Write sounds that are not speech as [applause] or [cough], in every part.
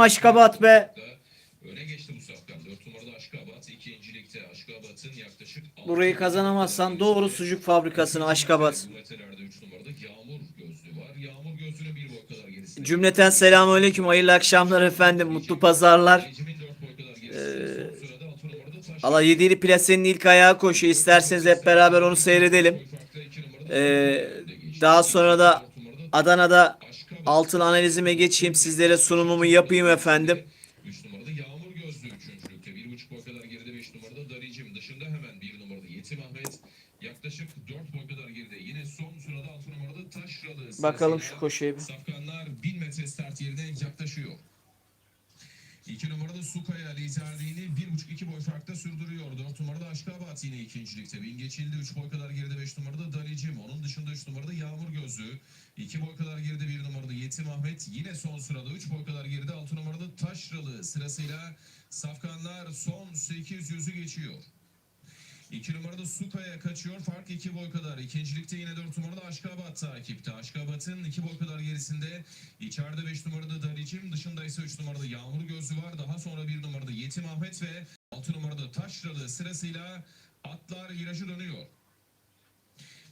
Aşkabat be. Öne geçti bu safkan. 4 numarada Aşkabat. ikincilikte Aşkabat'ın yaklaşık... Burayı kazanamazsan doğru sucuk fabrikasına Aşkabat. Bu metrelerde 3 numarada Yağmur gözlüğü var. Yağmur gözlüğünün bir boy kadar gerisinde. Cümleten selamünaleyküm. Hayırlı akşamlar efendim. Mutlu pazarlar. Ecem'in 4 boy kadar gerisinde. Son sırada 6 numarada Taş. Allah yedili plasenin ilk ayağı koşuyor. İsterseniz hep beraber onu seyredelim. Farklı 2 numarada Ee, daha sonra da Adana'da altın analizime geçeyim. Sizlere sunumumu yapayım efendim. 3 numarada Yağmur gözlüğü üçüncülükte. 1,5 boy kadar geride 5 numarada Daricim. Dışında hemen 1 numarada Yetim Ahmet. Yaklaşık 4 boy kadar geride. Yine son sırada 6 numarada Taşralı. Bakalım şu koşuya bir. Safkanlar 1000 metre start yerine yaklaşıyor. 2 numarada Sukaya liderliğini 1.5-2 boy farkta sürdürüyor. 4 numarada Aşkabat yine ikincilikte. Bin geçildi. 3 boy kadar geride 5 numarada Dalicim. Onun dışında 3 numarada Yağmur Gözlü. 2 boy kadar geride 1 numarada Yetim Ahmet. Yine son sırada 3 boy kadar geride 6 numarada Taşralı. Sırasıyla Safkanlar son 800'ü geçiyor. 2 numarada Sukaya kaçıyor. Fark 2 boy kadar. İkincilikte yine 4 numarada Aşkabat takipte. Aşkabat'ın 2 boy kadar gerisinde. içeride 5 numarada Daricim. Dışında ise 3 numarada Yağmur Gözlü var. Daha sonra 1 numarada Yetim Ahmet ve 6 numarada Taşralı sırasıyla atlar virajı dönüyor.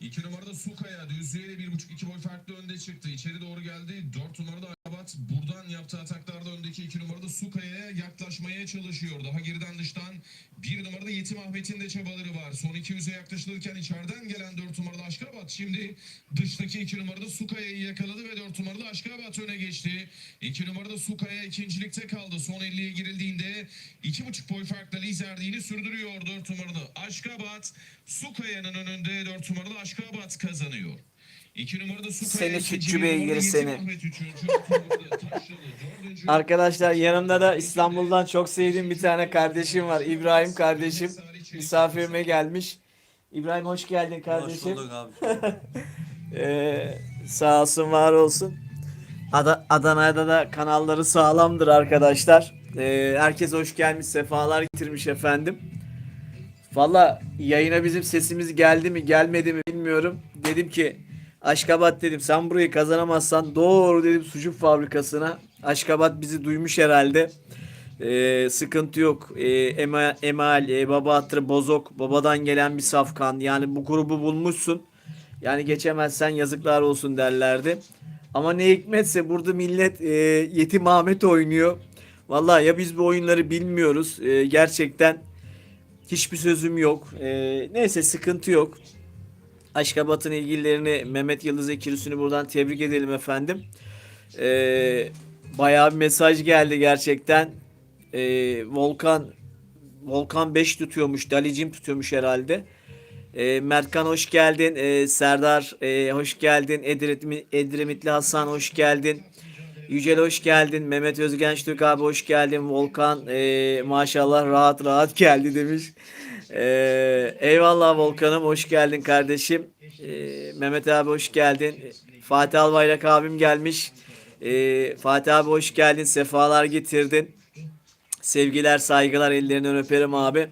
2 numarada Sukaya düzlüğüyle 1.5-2 boy farklı önde çıktı. İçeri doğru geldi. 4 numarada Abat buradan yaptığı ataklarda öndeki 2 numarada Sukaya'ya yaklaşmaya çalışıyor. Daha geriden dıştan 1 numarada Yetim Ahmet'in de çabaları var. Son 200'e yaklaşılırken içeriden gelen 4 numarada Aşkabat şimdi dıştaki 2 numarada Sukaya'yı yakaladı ve 4 numarada Aşkabat öne geçti. 2 numarada Sukaya ikincilikte kaldı. Son 50'ye girildiğinde 2.5 boy farkla liderliğini sürdürüyor 4 numarada Aşkabat. Sukaya'nın önünde 4 numarada Aşkabat kazanıyor. 2 numarada Sukaya Seni sütçü beygir numarada seni. [laughs] Arkadaşlar yanımda da İstanbul'dan çok sevdiğim bir tane kardeşim var. İbrahim kardeşim. Misafirime gelmiş. İbrahim hoş geldin Hoş kardeşim. bulduk abi. [laughs] Ee, sağ olsun var olsun. Ada- Adana'da da kanalları sağlamdır arkadaşlar. Ee, herkes hoş gelmiş, sefalar getirmiş efendim. Valla yayına bizim sesimiz geldi mi gelmedi mi bilmiyorum. Dedim ki Aşkabat dedim sen burayı kazanamazsan doğru dedim sucuk fabrikasına. Aşkabat bizi duymuş herhalde. Ee, sıkıntı yok. Ee, Ema- Emal, e, Baba Hatırı, Bozok, babadan gelen bir safkan. Yani bu grubu bulmuşsun. Yani geçemezsen yazıklar olsun derlerdi. Ama ne hikmetse burada millet e, Yetim Ahmet oynuyor. Vallahi ya biz bu oyunları bilmiyoruz. E, gerçekten hiçbir sözüm yok. E, neyse sıkıntı yok. Aşkabat'ın ilgililerini Mehmet Yıldız Ekirüsü'nü buradan tebrik edelim efendim. E, bayağı bir mesaj geldi gerçekten. E, Volkan Volkan 5 tutuyormuş. Dalicim tutuyormuş herhalde. E, Mertkan hoş geldin. E, Serdar e, hoş geldin. Edremit, Edremitli Hasan hoş geldin. Yücel hoş geldin. Mehmet Özgenç Türk abi hoş geldin. Volkan e, maşallah rahat rahat geldi demiş. E, eyvallah Volkan'ım hoş geldin kardeşim. E, Mehmet abi hoş geldin. Fatih Albayrak abim gelmiş. E, Fatih abi hoş geldin. Sefalar getirdin. Sevgiler, saygılar ellerinden öperim abi.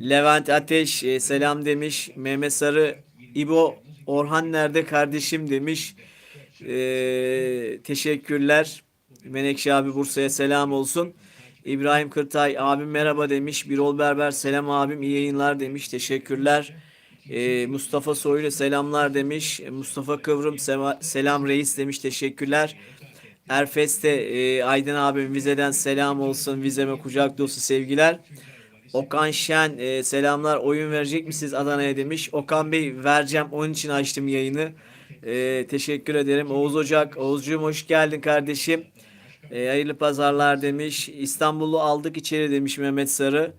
Levent Ateş e, selam demiş. Mehmet Sarı İbo Orhan nerede kardeşim demiş. E, teşekkürler. Menekşe abi Bursa'ya selam olsun. İbrahim Kırtay abim merhaba demiş. Birol Berber selam abim iyi yayınlar demiş. Teşekkürler. E, Mustafa Soylu selamlar demiş. Mustafa Kıvrım selam reis demiş. Teşekkürler. Erfes'te e, Aydın abim vizeden selam olsun. Vizeme kucak dolusu sevgiler. Okan Şen e, selamlar oyun verecek misiniz Adana'ya demiş. Okan Bey vereceğim onun için açtım yayını. E, teşekkür ederim. Oğuz Ocak. Oğuzcuğum hoş geldin kardeşim. E, hayırlı pazarlar demiş. İstanbul'u aldık içeri demiş Mehmet Sarı.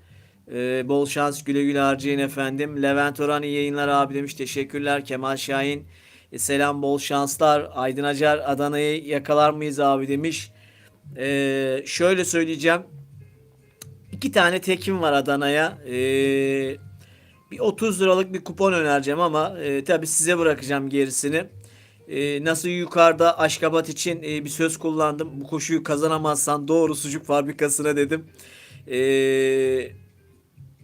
E, bol şans güle güle harcayın efendim. Levent Orhan iyi yayınlar abi demiş. Teşekkürler. Kemal Şahin. E, selam bol şanslar. Aydın Acar Adana'yı yakalar mıyız abi demiş. E, şöyle söyleyeceğim. İki tane tekim var Adana'ya. Ee, bir 30 liralık bir kupon önereceğim ama e, tabii size bırakacağım gerisini. Ee, nasıl yukarıda Aşkabat için e, bir söz kullandım. Bu koşuyu kazanamazsan doğru sucuk fabrikasına dedim. Ee,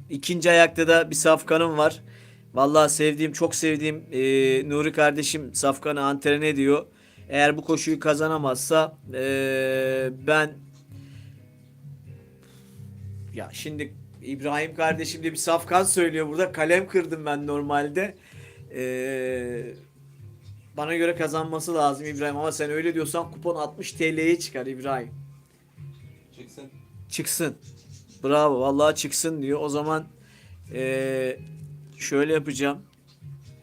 ikinci ayakta da bir safkanım var. Vallahi sevdiğim, çok sevdiğim e, Nuri kardeşim safkanı antren ediyor. Eğer bu koşuyu kazanamazsa e, ben Ya şimdi İbrahim kardeşim de bir safkan söylüyor burada. Kalem kırdım ben normalde. Ee, bana göre kazanması lazım İbrahim ama sen öyle diyorsan kupon 60 TL'ye çıkar İbrahim. Çıksın. Çıksın. Bravo vallahi çıksın diyor. O zaman ee, şöyle yapacağım.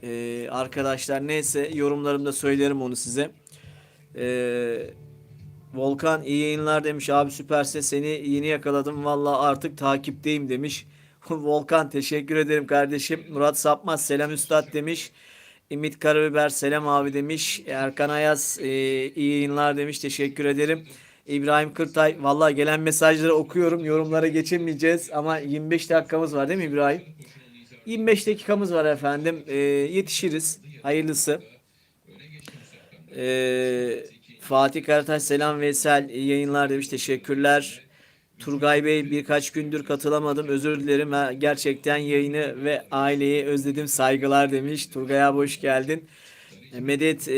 Ee, arkadaşlar neyse yorumlarımda söylerim onu size. Ee, Volkan iyi yayınlar demiş abi süperse seni yeni yakaladım valla artık takipteyim demiş. [laughs] Volkan teşekkür ederim kardeşim. Murat Sapmaz selam üstad demiş. Ümit Karabiber selam abi demiş. Erkan Ayaz e, iyi yayınlar demiş. Teşekkür ederim. İbrahim Kırtay valla gelen mesajları okuyorum. Yorumlara geçemeyeceğiz ama 25 dakikamız var değil mi İbrahim? 25 dakikamız var efendim. E, yetişiriz. Hayırlısı. Ee, Fatih Karataş selam Veysel iyi yayınlar demiş teşekkürler. Turgay Bey birkaç gündür katılamadım özür dilerim gerçekten yayını ve aileyi özledim saygılar demiş. Turgay abi hoş geldin. E, Medet e,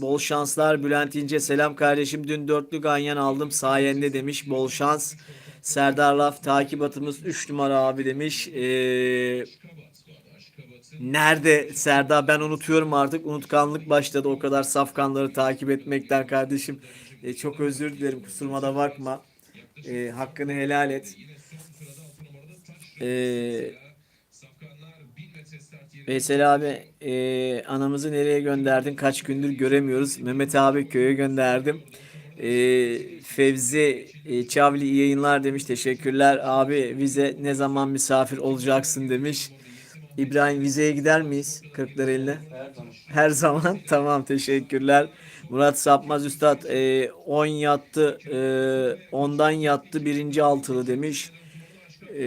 bol şanslar Bülent İnce selam kardeşim dün dörtlü ganyan aldım sayende demiş bol şans. Serdar Laf takip atımız 3 numara abi demiş. Eee Nerede Serdar ben unutuyorum artık unutkanlık başladı o kadar safkanları takip etmekten kardeşim. E, çok özür dilerim kusuruma da bakma. E, hakkını helal et. E, Veysel abi e, anamızı nereye gönderdin kaç gündür göremiyoruz. Mehmet abi köye gönderdim. E, Fevzi e, Çavli iyi yayınlar demiş teşekkürler. Abi vize ne zaman misafir olacaksın demiş. İbrahim vizeye gider miyiz Kırklareli'ne? Her zaman. Her zaman. Tamam teşekkürler. Murat Sapmaz Üstad 10 yattı. E, ondan yattı birinci altılı demiş. E,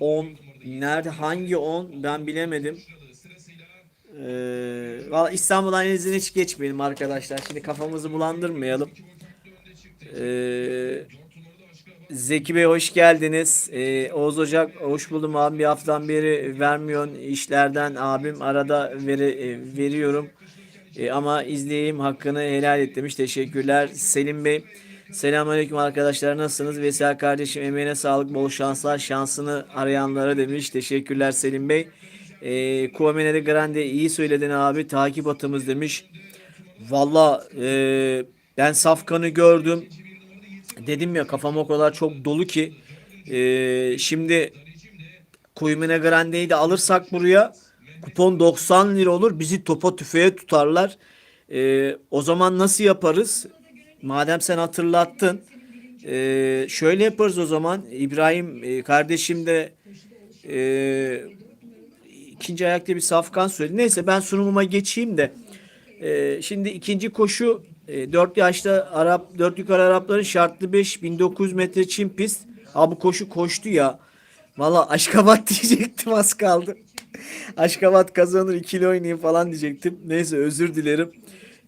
10 nerede hangi 10 ben bilemedim. Ee, valla İstanbul'dan Denizli'ne hiç geçmeyelim arkadaşlar. Şimdi kafamızı bulandırmayalım. Ee, Zeki Bey hoş geldiniz. Ee, Oğuz Ocak hoş buldum abi. Bir haftadan beri vermiyorsun işlerden abim. Arada veri, e, veriyorum. E, ama izleyeyim hakkını helal et demiş. Teşekkürler. Selim Bey. Selamünaleyküm arkadaşlar. Nasılsınız? Veysel kardeşim emeğine sağlık. Bol şanslar. Şansını arayanlara demiş. Teşekkürler Selim Bey. E, Kuamene de Grande iyi söyledin abi. Takip atımız demiş. Valla e, ben Safkan'ı gördüm. Dedim ya kafam o kadar çok dolu ki. E, şimdi Kuymene Grande'yi de alırsak buraya kupon 90 lira olur. Bizi topa tüfeğe tutarlar. E, o zaman nasıl yaparız? Madem sen hatırlattın. e, şöyle yaparız o zaman. İbrahim e, kardeşim de e, ikinci ayakta bir safkan söyledi. Neyse ben sunumuma geçeyim de. Ee, şimdi ikinci koşu e, 4 yaşta Arap 4 yukarı Arapların şartlı 5 1900 metre çim pist. Abi koşu koştu ya. Valla Aşkabat [laughs] diyecektim az kaldı. Aşkabat kazanır ikili oynayayım falan diyecektim. Neyse özür dilerim.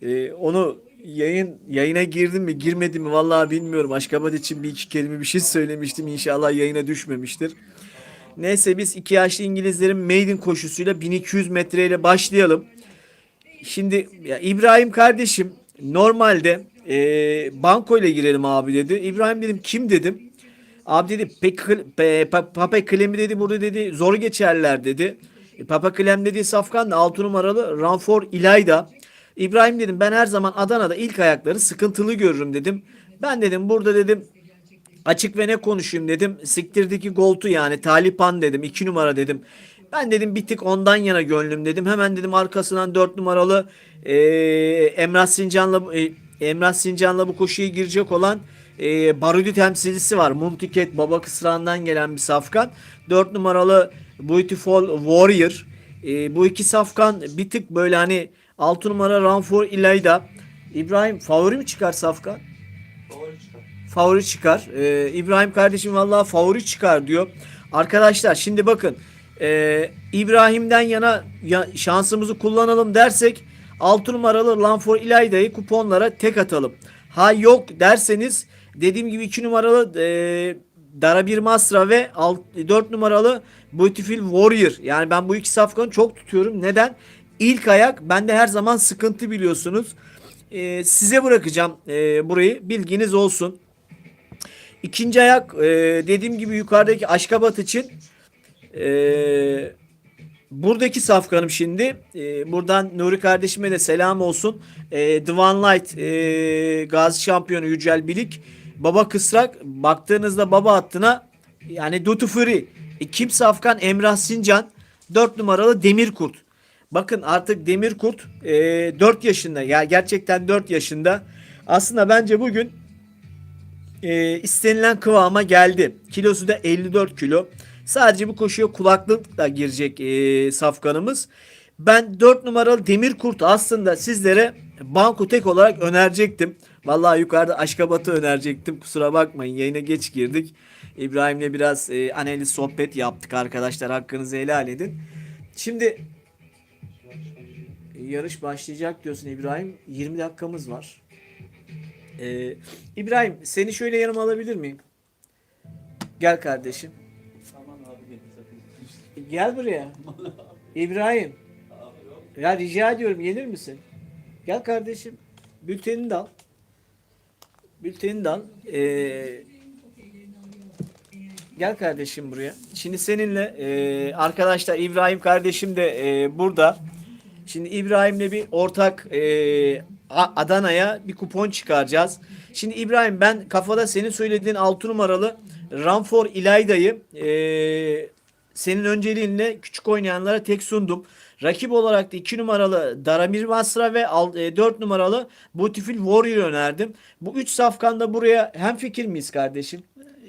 Ee, onu yayın yayına girdim mi girmedim mi vallahi bilmiyorum. Aşkabat için bir iki kelime bir şey söylemiştim. İnşallah yayına düşmemiştir. Neyse biz iki yaşlı İngilizlerin maiden koşusuyla 1200 metreyle başlayalım. Şimdi ya İbrahim kardeşim normalde e, banko ile girelim abi dedi. İbrahim dedim kim dedim. Abi dedi Papa Klemi dedi burada dedi zor geçerler dedi. E, Papa Klem dedi Safkan da 6 numaralı Ranfor İlayda. İbrahim dedim ben her zaman Adana'da ilk ayakları sıkıntılı görürüm dedim. Ben dedim burada dedim açık ve ne konuşayım dedim. Siktirdeki Golt'u yani Talipan dedim. 2 numara dedim. Ben dedim bir tık ondan yana gönlüm dedim. Hemen dedim arkasından 4 numaralı e, Emrah Sincan'la e, Emrah Sincan'la bu koşuya girecek olan e, Barudi temsilcisi var. Mumtiket Baba Kısrağı'ndan gelen bir safkan. 4 numaralı Beautiful Warrior. E, bu iki safkan bir tık böyle hani 6 numara Ranfor İlayda. İbrahim favori mi çıkar safkan? Favori çıkar. favori çıkar. Ee, İbrahim kardeşim vallahi favori çıkar diyor. Arkadaşlar şimdi bakın ee, İbrahim'den yana ya, şansımızı kullanalım dersek 6 numaralı Lanfor İlayda'yı kuponlara tek atalım. Ha yok derseniz dediğim gibi 2 numaralı ee, Dara bir Masra ve 4 numaralı Beautiful Warrior. Yani ben bu iki safkanı çok tutuyorum. Neden? İlk ayak bende her zaman sıkıntı biliyorsunuz. e, size bırakacağım e, burayı. Bilginiz olsun. İkinci ayak e, dediğim gibi yukarıdaki Aşkabat için e, buradaki safkanım şimdi. E, buradan Nuri kardeşime de selam olsun. E, Divan Light e, Gazi şampiyonu Yücel Bilik. Baba kısrak baktığınızda baba hattına yani Duty Fury. E, kim safkan Emrah Sincan. 4 numaralı Demirkurt. Bakın artık Demirkurt e, 4 yaşında. Ya gerçekten 4 yaşında. Aslında bence bugün e, istenilen kıvama geldi. Kilosu da 54 kilo. Sadece bu koşuya kulaklıkla girecek e, safkanımız. Ben 4 numaralı Demir Kurt aslında sizlere banko tek olarak önerecektim. Vallahi yukarıda Aşkabat'ı önerecektim. Kusura bakmayın yayına geç girdik. İbrahim'le biraz e, analiz sohbet yaptık arkadaşlar. Hakkınızı helal edin. Şimdi yarış başlayacak diyorsun İbrahim. 20 dakikamız var. Ee, İbrahim seni şöyle yanıma alabilir miyim? Gel kardeşim. Gel buraya. İbrahim. Ya rica ediyorum gelir misin? Gel kardeşim. Bültenini de al. Bültenini de al. Ee, gel kardeşim buraya. Şimdi seninle e, arkadaşlar İbrahim kardeşim de e, burada. Şimdi İbrahim'le bir ortak e, Adana'ya bir kupon çıkaracağız. Şimdi İbrahim ben kafada senin söylediğin 6 numaralı Ramfor İlayda'yı e, senin önceliğinle küçük oynayanlara tek sundum. Rakip olarak da 2 numaralı Daramir Masra ve 4 numaralı Beautiful Warrior önerdim. Bu 3 safkanda buraya hem fikir miyiz kardeşim?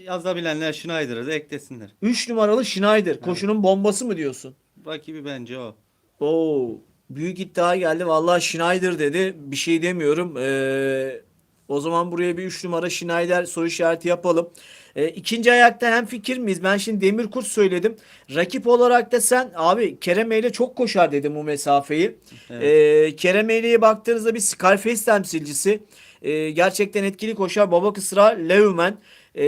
Yazabilenler Schneider'ı da eklesinler. 3 numaralı Schneider koşunun bombası mı diyorsun? Rakibi bence o. Oo, büyük iddia geldi. Vallahi Schneider dedi. Bir şey demiyorum. Ee, o zaman buraya bir 3 numara Schneider soru işareti yapalım. Ee, ikinci ayakta hem fikir miyiz? Ben şimdi Demirkurt söyledim. Rakip olarak da sen abi Kereme ile çok koşar dedim bu mesafeyi. Evet. Ee, Keremeli'ye baktığınızda bir Scarface temsilcisi. Ee, gerçekten etkili koşar. Baba Kısra, Leumen. Ee,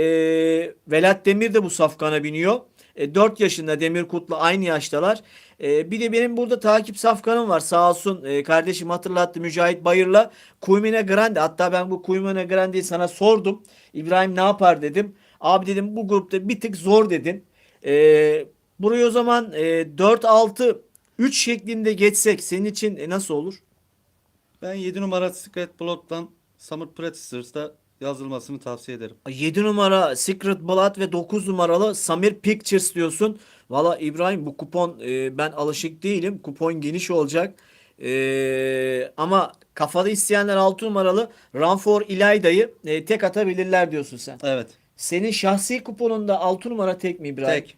Velat Demir de bu safkana biniyor. E, 4 yaşında Demirkut'la aynı yaştalar. E, bir de benim burada takip safkanım var. Sağ olsun e, kardeşim hatırlattı Mücahit Bayır'la. Kuymine Grande. Hatta ben bu Kuymine Grande'yi sana sordum. İbrahim ne yapar dedim. Abi dedim bu grupta bir tık zor dedin. E, burayı o zaman e, 4-6 3 şeklinde geçsek senin için e, nasıl olur? Ben 7 numara Secret Blood'dan Summer Practicers'da yazılmasını tavsiye ederim. 7 numara Secret Blood ve 9 numaralı Samir Pictures diyorsun. Valla İbrahim bu kupon e, ben alışık değilim. Kupon geniş olacak. E, ama kafada isteyenler 6 numaralı Ranfor İlayda'yı e, tek atabilirler diyorsun sen. Evet. Senin şahsi kuponunda 6 numara tek mi İbrahim? Tek.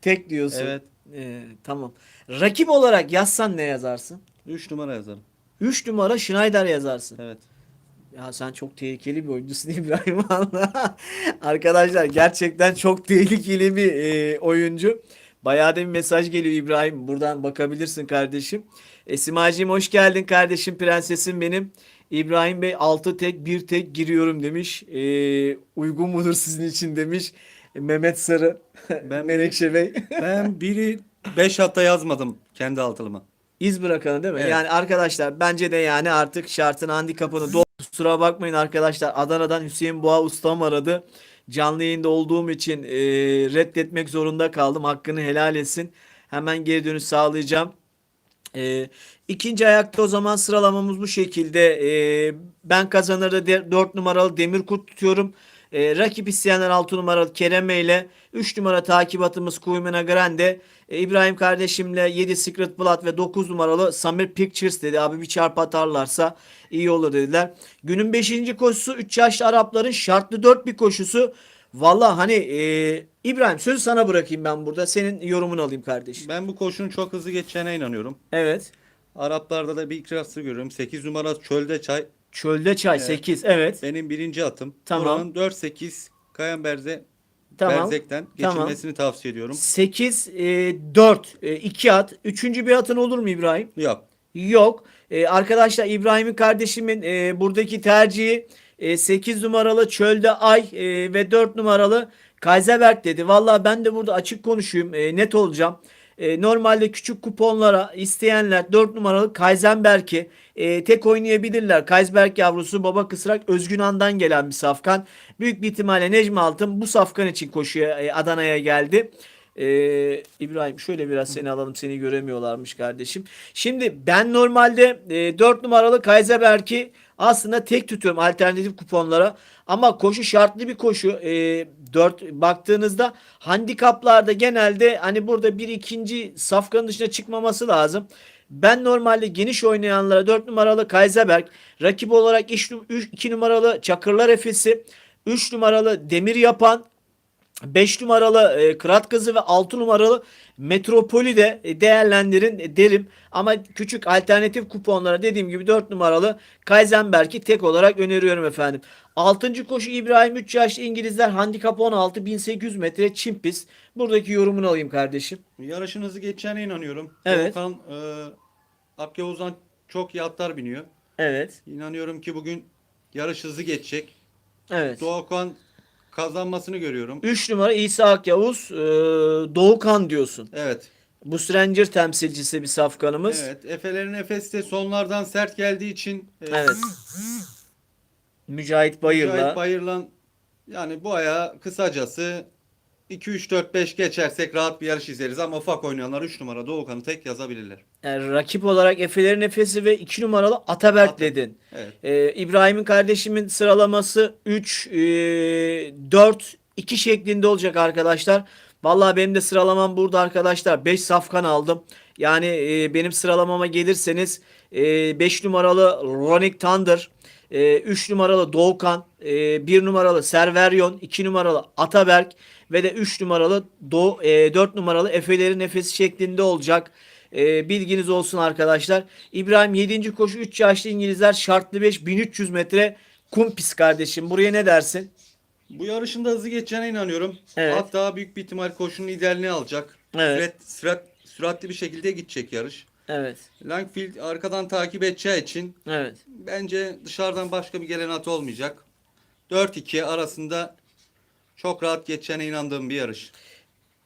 Tek diyorsun. Evet. E, tamam. Rakip olarak yazsan ne yazarsın? 3 numara yazarım. 3 numara Schneider yazarsın. Evet. Ya sen çok tehlikeli bir oyuncusun [laughs] İbrahim valla. Arkadaşlar gerçekten çok tehlikeli bir e, oyuncu. Bayağı da bir mesaj geliyor İbrahim. Buradan bakabilirsin kardeşim. E, Simacığım hoş geldin kardeşim prensesim benim. İbrahim Bey 6 tek 1 tek giriyorum demiş. E, uygun mudur sizin için demiş. E, Mehmet Sarı. Ben- [laughs] Menekşe Bey. [laughs] Ben biri 5 hatta yazmadım kendi altılıma. İz bırakalım değil mi? Evet. Yani arkadaşlar bence de yani artık şartın handikapını doğru. Kusura bakmayın arkadaşlar. Adana'dan Hüseyin Boğa ustam aradı. Canlı yayında olduğum için e, reddetmek zorunda kaldım. Hakkını helal etsin. Hemen geri dönüş sağlayacağım. E, ikinci ayakta o zaman sıralamamız bu şekilde. E, ben kazanırda 4 numaralı Demirkurt tutuyorum. E, rakip isteyenler 6 numaralı Kereme ile 3 numara takibatımız Kuymena Grande. E, İbrahim kardeşimle 7 Secret Blood ve 9 numaralı Samir Pictures dedi. Abi bir çarpı atarlarsa iyi olur dediler. Günün 5. koşusu 3 yaşlı Arapların şartlı 4 bir koşusu. Valla hani e, İbrahim sözü sana bırakayım ben burada. Senin yorumunu alayım kardeşim. Ben bu koşunun çok hızlı geçeceğine inanıyorum. Evet. Araplarda da bir ikrası görüyorum. 8 numara Çölde Çay. Çölde çay Evet. 8. Evet. Benim birinci atım. Tamam. Buranın 4-8 Kayan Berze Tamam. Berzek'ten Tamam. geçilmesini tavsiye ediyorum. 8 e, 4 e, 2 at. Üçüncü bir atın olur mu İbrahim? Yok. Yok. Ee, arkadaşlar İbrahim'in kardeşimin e, buradaki tercihi e, 8 numaralı Çölde Ay e, ve 4 numaralı Kaiserberg dedi. Vallahi ben de burada açık konuşayım. e, net olacağım. E, normalde küçük kuponlara isteyenler 4 numaralı Kaizenberg'i e, tek oynayabilirler. Kaizenberg yavrusu baba kısrak Özgünan'dan gelen bir safkan. Büyük bir ihtimalle Necmi Altın bu safkan için koşuya e, Adana'ya geldi. E, İbrahim şöyle biraz seni alalım seni göremiyorlarmış kardeşim. Şimdi ben normalde e, 4 numaralı Kaizenberg'i aslında tek tutuyorum alternatif kuponlara. Ama koşu şartlı bir koşu. E, 4 baktığınızda handikaplarda genelde hani burada bir ikinci safkanın dışına çıkmaması lazım. Ben normalde geniş oynayanlara 4 numaralı Kaiserberg, rakip olarak 2 numaralı Çakırlar Efesi, 3 numaralı Demir Yapan, 5 numaralı e, Kırat Kızı ve 6 numaralı Metropol'i de e, değerlendirin e, derim. Ama küçük alternatif kuponlara dediğim gibi 4 numaralı Kaizenberg'i tek olarak öneriyorum efendim. 6. koşu İbrahim 3 yaşlı İngilizler handikap 16 1800 metre çim pist. Buradaki yorumunu alayım kardeşim. Yarışın hızı geçeceğine inanıyorum. Evet. Doğukan e, Akyavuz'dan çok iyi atlar biniyor. Evet. İnanıyorum ki bugün yarış hızlı geçecek. Evet. Doğukan kazanmasını görüyorum. 3 numara İsa Akyavuz e, Doğukan diyorsun. Evet. Bu Stranger temsilcisi bir safkanımız. Evet. Efelerin Efes de sonlardan sert geldiği için e, Evet. Mücahit Bayır'la. Mücahit Bayırlan yani bu aya kısacası 2 3 4 5 geçersek rahat bir yarış izleriz ama ufak oynayanlar 3 numara Doğukan'ı tek yazabilirler. Yani rakip olarak Efe'lerin Efes'i ve 2 numaralı Ataberk Ata- dedin. Evet. Ee, İbrahim'in kardeşimin sıralaması 3, 4, 2 şeklinde olacak arkadaşlar. Vallahi benim de sıralamam burada arkadaşlar. 5 safkan aldım. Yani e, benim sıralamama gelirseniz 5 numaralı Ronic Thunder, 3 numaralı Doğukan, 1 numaralı Serveryon, 2 numaralı Ataberk ve de 3 numaralı Do 4 numaralı Efe'lerin Efesi şeklinde olacak. E, bilginiz olsun arkadaşlar. İbrahim 7. koşu 3 yaşlı İngilizler şartlı 5 1300 metre kum pist kardeşim. Buraya ne dersin? Bu yarışın da hızlı geçeceğine inanıyorum. Evet. Hatta büyük bir ihtimal koşunun liderliğini alacak. Evet. Sürat, sürat, süratli bir şekilde gidecek yarış. Evet. Langfield arkadan takip edeceği için Evet. bence dışarıdan başka bir gelen at olmayacak. 4-2 arasında çok rahat geçeceğine inandığım bir yarış.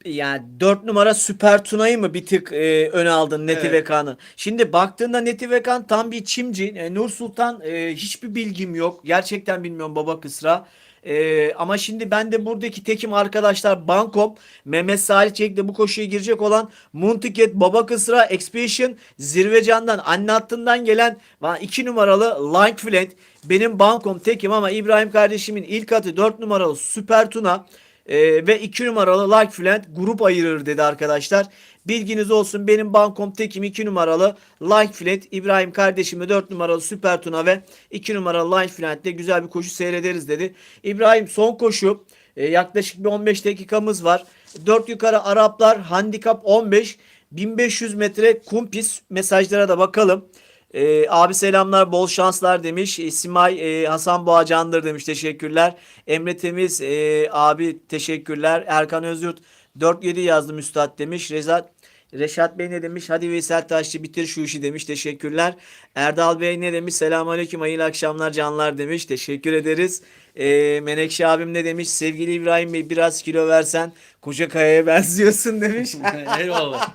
Yani 4 numara Süper Tuna'yı mı bir tık e, öne aldın Neti Evet. Vekan'ı? Şimdi baktığında Neti Vekan tam bir çimci. E, Nur Sultan e, hiçbir bilgim yok. Gerçekten bilmiyorum baba kısra. E, ama şimdi ben de buradaki tekim arkadaşlar Bankom, Mehmet Salih Çelik'le bu koşuya girecek olan Muntiket, Baba Kısra, Expedition, Zirvecan'dan, anne hattından gelen 2 numaralı Langflint. Benim Bankom tekim ama İbrahim kardeşimin ilk atı 4 numaralı Süper Tuna. Ee, ve 2 numaralı Like Flint grup ayırır dedi arkadaşlar. Bilginiz olsun benim bankom tekim 2 numaralı Like Flint, İbrahim kardeşimle 4 numaralı Süper Tuna ve 2 numaralı Like Flint'te güzel bir koşu seyrederiz dedi. İbrahim son koşu e, yaklaşık bir 15 dakikamız var. 4 yukarı Araplar handikap 15 1500 metre kumpis mesajlara da bakalım. Ee, abi selamlar bol şanslar demiş. E, Simay e, Hasan Boğacandır demiş teşekkürler. Emre Temiz e, abi teşekkürler. Erkan Özyurt 4-7 yazdım üstad demiş. Rezat Reşat Bey ne demiş? Hadi Veysel Taşçı bitir şu işi demiş. Teşekkürler. Erdal Bey ne demiş? Selamünaleyküm. Hayırlı akşamlar canlar demiş. Teşekkür ederiz. Ee, Menekşe abim ne demiş? Sevgili İbrahim Bey biraz kilo versen koca kayaya [laughs] benziyorsun demiş. [laughs] Eyvallah.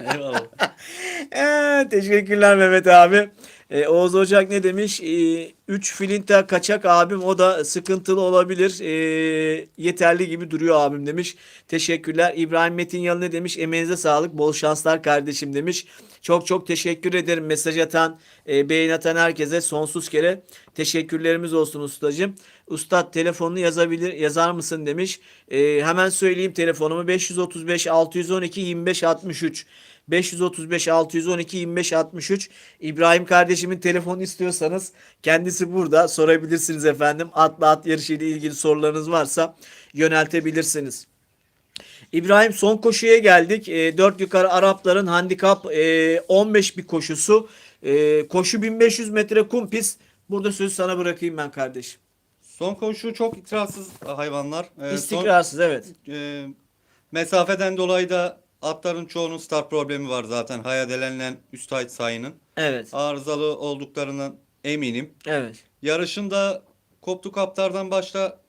Eyvallah. [laughs] Ee, teşekkürler Mehmet abi. Ee, Oğuz Ocak ne demiş? 3 filinta kaçak abim o da sıkıntılı olabilir. Ee, yeterli gibi duruyor abim demiş. Teşekkürler. İbrahim Metin Yalı ne demiş? Emeğinize sağlık. Bol şanslar kardeşim demiş. Çok çok teşekkür ederim. Mesaj atan, e, beğen atan herkese sonsuz kere teşekkürlerimiz olsun ustacığım. Ustad telefonunu yazabilir, yazar mısın demiş. Ee, hemen söyleyeyim telefonumu 535 612 25 63. 535 612 25 63 İbrahim kardeşimin telefonu istiyorsanız kendisi burada sorabilirsiniz efendim. Atla at yarışı ile ilgili sorularınız varsa yöneltebilirsiniz. İbrahim son koşuya geldik. E, 4 yukarı Arapların handikap e, 15 bir koşusu. E, koşu 1500 metre kum pist. Burada sözü sana bırakayım ben kardeşim. Son koşu çok itirazsız hayvanlar. Ee, son- İstikrarsız evet. e, mesafeden dolayı da atların çoğunun start problemi var zaten. Hayadelenilen üstahit sayının. Evet. Arızalı olduklarından eminim. Evet. Yarışında koptu kaptardan başla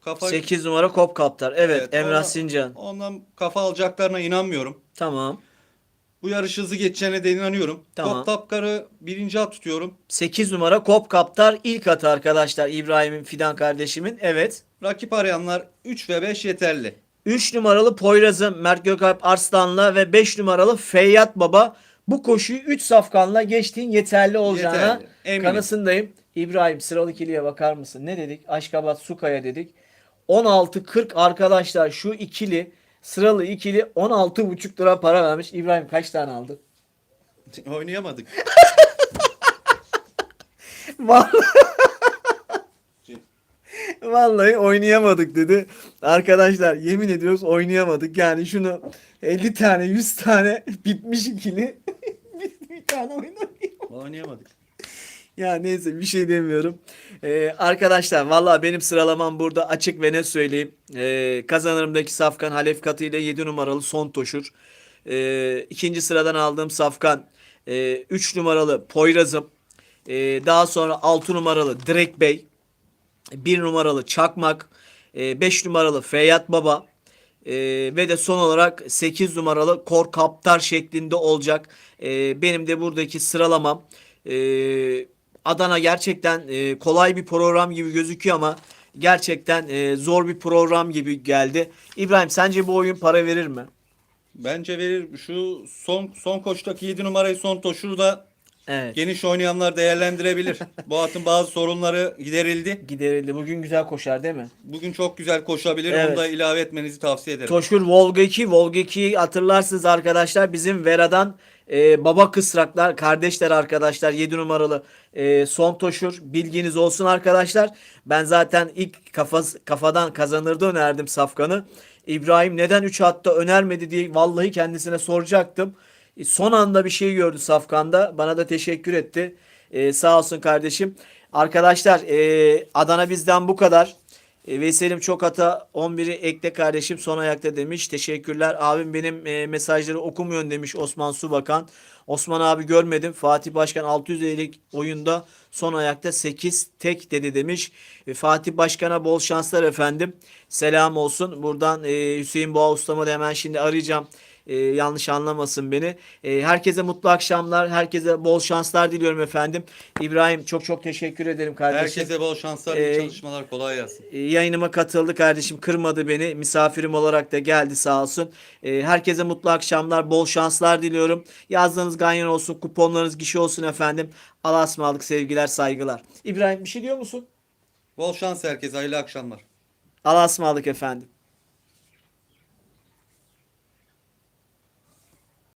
Kafa 8 numara Kop Kaptar. Evet, Evet, Emrah ona- Sincan. ondan kafa alacaklarına inanmıyorum. Tamam. Bu yarış hızlı geçeceğine de inanıyorum. Tamam. Top Tapkar'ı birinci at tutuyorum. 8 numara Kop Kaptar ilk atı arkadaşlar İbrahim'in Fidan kardeşimin. Evet. Rakip arayanlar 3 ve 5 yeterli. 3 numaralı Poyraz'ın Mert Gökalp Arslan'la ve 5 numaralı Feyyat Baba bu koşuyu 3 safkanla geçtiğin yeterli olacağına Yeterli, eminim. kanısındayım. İbrahim sıralı ikiliye bakar mısın? Ne dedik? Aşkabat Sukaya dedik. 16.40 arkadaşlar şu ikili sıralı ikili 16,5 lira para vermiş. İbrahim kaç tane aldı? Oynayamadık. [laughs] Vallahi, Vallahi oynayamadık dedi. Arkadaşlar yemin ediyoruz oynayamadık. Yani şunu 50 tane 100 tane bitmiş ikili [laughs] bir, bir tane oynamıyor. Oynayamadık. Ya neyse bir şey demiyorum. Ee, arkadaşlar vallahi benim sıralamam burada açık ve net söyleyeyim. Ee, kazanırımdaki Safkan Halef Katı ile 7 numaralı Son Toşur. Ee, ikinci sıradan aldığım Safkan 3 numaralı Poyrazım. Ee, daha sonra 6 numaralı Direk Bey. 1 numaralı Çakmak. 5 numaralı Feyyat Baba. Ee, ve de son olarak 8 numaralı Kor Kaptar şeklinde olacak. Ee, benim de buradaki sıralamam. Adana gerçekten e, kolay bir program gibi gözüküyor ama gerçekten e, zor bir program gibi geldi. İbrahim sence bu oyun para verir mi? Bence verir. Şu son son koştaki 7 numarayı son toşuru da Evet. geniş oynayanlar değerlendirebilir. [laughs] Bu atın bazı sorunları giderildi. Giderildi. Bugün güzel koşar değil mi? Bugün çok güzel koşabilir. Evet. Onu da ilave etmenizi tavsiye ederim. Toşkur Volga 2. Volga 2'yi hatırlarsınız arkadaşlar. Bizim Vera'dan e, baba kısraklar, kardeşler arkadaşlar. 7 numaralı e, son Toşur. Bilginiz olsun arkadaşlar. Ben zaten ilk kafas, kafadan kazanırdı önerdim Safkan'ı. İbrahim neden 3 hatta önermedi diye vallahi kendisine soracaktım. E, son anda bir şey gördü Safkan'da. Bana da teşekkür etti. E, sağ olsun kardeşim. Arkadaşlar e, Adana bizden bu kadar. E, Veysel'im çok hata 11'i ekle kardeşim son ayakta demiş. Teşekkürler. Abim benim e, mesajları okumuyorsun demiş Osman Subakan. Osman abi görmedim. Fatih Başkan 650'lik oyunda son ayakta 8 tek dedi demiş. E, Fatih Başkan'a bol şanslar efendim. Selam olsun. Buradan e, Hüseyin Boğa ustamı da hemen şimdi arayacağım. E, yanlış anlamasın beni. E, herkese mutlu akşamlar. Herkese bol şanslar diliyorum efendim. İbrahim çok çok teşekkür ederim kardeşim. Herkese bol şanslar, Ee, iyi çalışmalar, kolay gelsin. E, yayınıma katıldı kardeşim kırmadı beni misafirim olarak da geldi sağ olsun E, herkese mutlu akşamlar bol şanslar diliyorum yazdığınız ganyan olsun kuponlarınız gişe olsun efendim Allah'a ısmarladık sevgiler saygılar İbrahim bir şey diyor musun Bol şans herkese, hayırlı akşamlar. Allah'a ısmarladık efendim